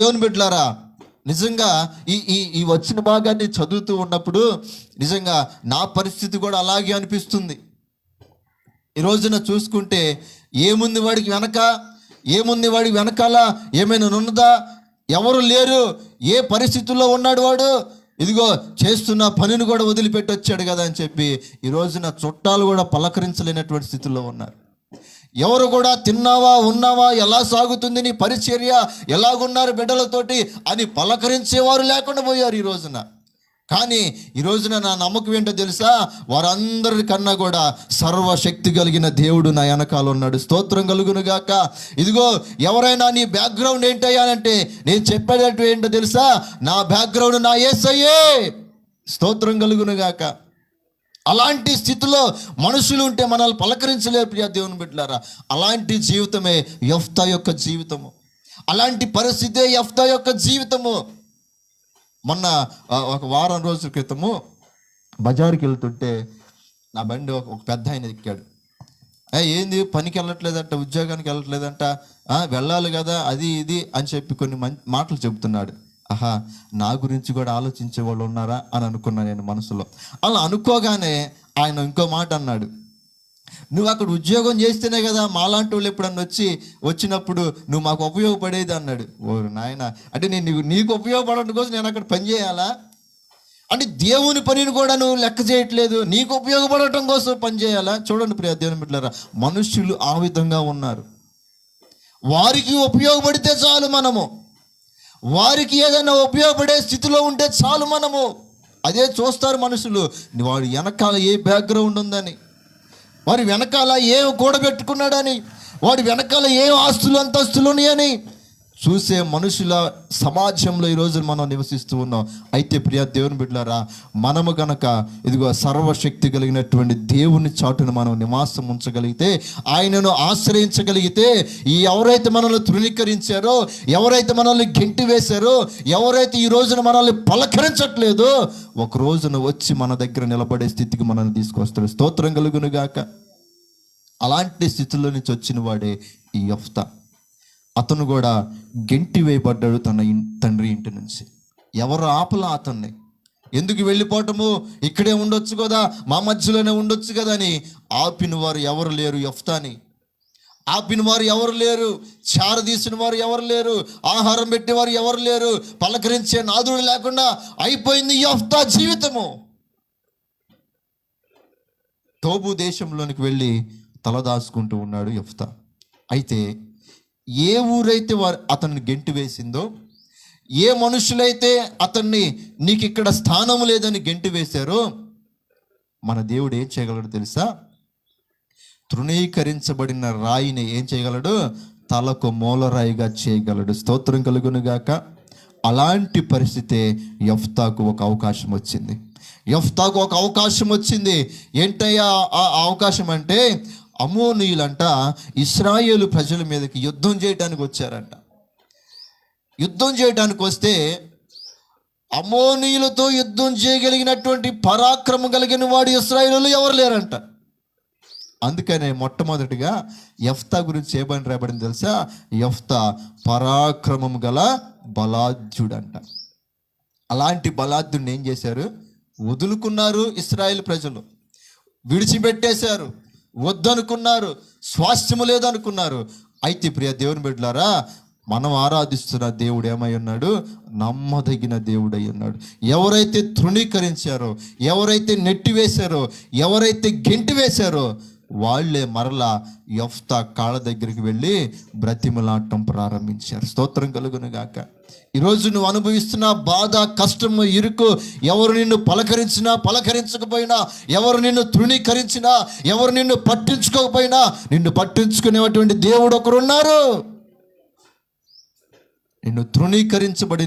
దేవుని బిడ్డలారా నిజంగా ఈ ఈ ఈ వచ్చిన భాగాన్ని చదువుతూ ఉన్నప్పుడు నిజంగా నా పరిస్థితి కూడా అలాగే అనిపిస్తుంది. ఈ రోజున చూసుకుంటే ఏముంది వాడికి వెనక? ఏముంది వాడికి వెనకాల? ఏమైనా ఉన్నదా? ఎవరు లేరు? ఏ పరిస్థితుల్లో ఉన్నాడు వాడు? ఇదిగో చేస్తున్న పనిని కూడా వదిలిపెట్టి వచ్చాడు కదా అని చెప్పి ఈ రోజున చుట్టాలు కూడా పలకరించలేనటువంటి స్థితిలో ఉన్నారు. ఎవరు కూడా తిన్నావా ఉన్నావా ఎలా సాగుతుంది నీ పరిచర్య ఎలాగున్నారు బిడ్డలతోటి అని పలకరించేవారు లేకుండా పోయారు ఈ రోజున. కానీ ఈ రోజున నా నమ్మకం ఏంటో తెలుసా? వారందరికన్నా కూడా సర్వశక్తి కలిగిన దేవుడు నా వెనకాల ఉన్నాడు. స్తోత్రం కలుగును గాక. ఇదిగో ఎవరైనా నీ బ్యాక్గ్రౌండ్ ఏంటయ్యా అంటే నేను చెప్పేటట్టు ఏంటో తెలుసా? నా బ్యాక్గ్రౌండ్ నా ఏసయ్యే. స్తోత్రం కలుగును గాక. అలాంటి స్థితిలో మనుషులు ఉంటే మనల్ని పలకరించలేరు ప్రియా దేవుని బిడ్డలారా. అలాంటి జీవితమే యఫ్తా యొక్క జీవితము. అలాంటి పరిస్థితే యఫ్తా యొక్క జీవితము. మొన్న ఒక వారం రోజుల క్రితము బజార్కి వెళ్తుంటే నా బండి ఒక పెద్ద ఆయన ఎక్కాడు. "ఏ, ఏంది? పనికి వెళ్ళట్లేదంట ఉద్యోగానికి వెళ్ళట్లేదంట. వెళ్ళాలి కదా అది ఇది అని చెప్పి కొన్ని మం మాటలు చెబుతున్నాడు. ఆహా నా గురించి కూడా ఆలోచించే వాళ్ళు ఉన్నారా అని అనుకున్నా నేను మనసులో. అలా అనుకోగానే ఆయన ఇంకో మాట అన్నాడు. నువ్వు అక్కడ ఉద్యోగం చేస్తేనే కదా మాలాంటి వాళ్ళు ఎప్పుడన్నా వచ్చి వచ్చినప్పుడు నువ్వు మాకు ఉపయోగపడేది అన్నాడు. ఓ నాయన అంటే నేను నీకు నీకు ఉపయోగపడటం కోసం నేను అక్కడ పని చేయాలా? అంటే దేవుని పనిని కూడా నువ్వు లెక్క చేయట్లేదు నీకు ఉపయోగపడటం కోసం పని చేయాలా? చూడండి ప్రియ దేవుని బిడ్డారా మనుష్యులు ఆ విధంగా ఉన్నారు. వారికి ఉపయోగపడితే చాలు మనము. వారికి ఏదైనా ఉపయోగపడే స్థితిలో ఉంటే చాలు మనము. అదే చూస్తారు మనుషులు. వాడు వెనకాల ఏ బ్యాక్గ్రౌండ్ ఉందని. వారి వెనకాల ఏం కూడబెట్టుకున్నాడని. వాడి వెనకాల ఏం ఆస్తులు అంతస్తులు ఉన్నాయని. చూసే మనుషుల సమాజంలో ఈరోజు మనం నివసిస్తూ ఉన్నాం. అయితే ప్రియ దేవుని బిడ్డలారా మనము గనక ఇదిగో సర్వశక్తి కలిగినటువంటి దేవుని చాటును మనం నివాసం ఉంచగలిగితే ఆయనను ఆశ్రయించగలిగితే ఈ ఎవరైతే మనల్ని తృణీకరించారో ఎవరైతే మనల్ని గెంటి వేశారో ఎవరైతే ఈ రోజున మనల్ని పలకరించట్లేదో ఒక రోజున వచ్చి మన దగ్గర నిలబడే స్థితికి మనల్ని తీసుకొస్తాడు స్తోత్రం కలుగునుగాక అలాంటి స్థితిలో నుంచి వచ్చిన వాడే ఈ యఫ్తా. అతను కూడా గెంటి వేయబడ్డాడు తన తండ్రి ఇంటి నుంచి. ఎవరు ఆపలా అతన్ని? ఎందుకు వెళ్ళిపోవటము? ఇక్కడే ఉండొచ్చు కదా మా మధ్యలోనే ఉండొచ్చు కదా అని ఆపిన వారు ఎవరు లేరు? ఎఫ్తాని ఆపిన వారు ఎవరు లేరు? చారదీసిన వారు ఎవరు లేరు? ఆహారం పెట్టేవారు ఎవరు లేరు? పలకరించే నాదుడు లేకుండా అయిపోయింది ఈ యఫ్తా జీవితము. తోబు దేశంలోనికి వెళ్ళి తలదాచుకుంటూ ఉన్నాడు యఫ్తా. అయితే ఏ ఊరైతే వారు అతన్ని గెంటి వేసిందో ఏ మనుషులైతే అతన్ని నీకు ఇక్కడ స్థానం లేదని గెంటి వేశారో మన దేవుడు ఏం చేయగలడు తెలుసా? తృణీకరించబడిన రాయిని ఏం చేయగలడు? తలకు మూలరాయిగా చేయగలడు. స్తోత్రం కలుగునుగాక. అలాంటి పరిస్థితే యఫ్తాకు ఒక అవకాశం వచ్చింది. యఫ్తాకు ఒక అవకాశం వచ్చింది. ఏంటయ్యా ఆ ఆ అవకాశం అంటే అమోనీయులంట ఇస్రాయేలు ప్రజల మీదకి యుద్ధం చేయడానికి వచ్చారంట. యుద్ధం చేయడానికి వస్తే అమోనీయులతో యుద్ధం చేయగలిగినటువంటి పరాక్రమం కలిగిన వాడు ఇస్రాయేలు ఎవరు లేరంట. అందుకనే మొట్టమొదటిగా ఎఫ్తా గురించి ఏమని రాబడింది తెలుసా? ఎఫ్తా పరాక్రమం గల బలాఢ్యుడంట అలాంటి బలాఢ్యుడిని ఏం చేశారు? వదులుకున్నారు ఇస్రాయేల్ ప్రజలు. విడిచిపెట్టేశారు. వద్దనుకున్నారు స్వాస్థ్యము లేదనుకున్నారు. అయితే ప్రియ దేవుని బిడ్డలారా మనం ఆరాధిస్తున్న దేవుడు ఏమై ఉన్నాడు? నమ్మదగిన దేవుడై ఉన్నాడు. ఎవరైతే తృణీకరించారో ఎవరైతే నెట్టివేశారో ఎవరైతే గెంటి వేశారో వాళ్ళే మరలా యఫ్తా కాళ్ళ దగ్గరికి వెళ్ళి బ్రతిమలాటం ప్రారంభించారు. స్తోత్రం కలుగును గాక. ఈరోజు నువ్వు అనుభవిస్తున్న బాధ కష్టము ఇరుకు ఎవరు నిన్ను పలకరించినా పలకరించకపోయినా ఎవరు నిన్ను తృణీకరించినా ఎవరు నిన్ను పట్టించుకోకపోయినా నిన్ను పట్టించుకునేటువంటి దేవుడు ఒకరున్నారు. నిన్ను తృణీకరించబడిన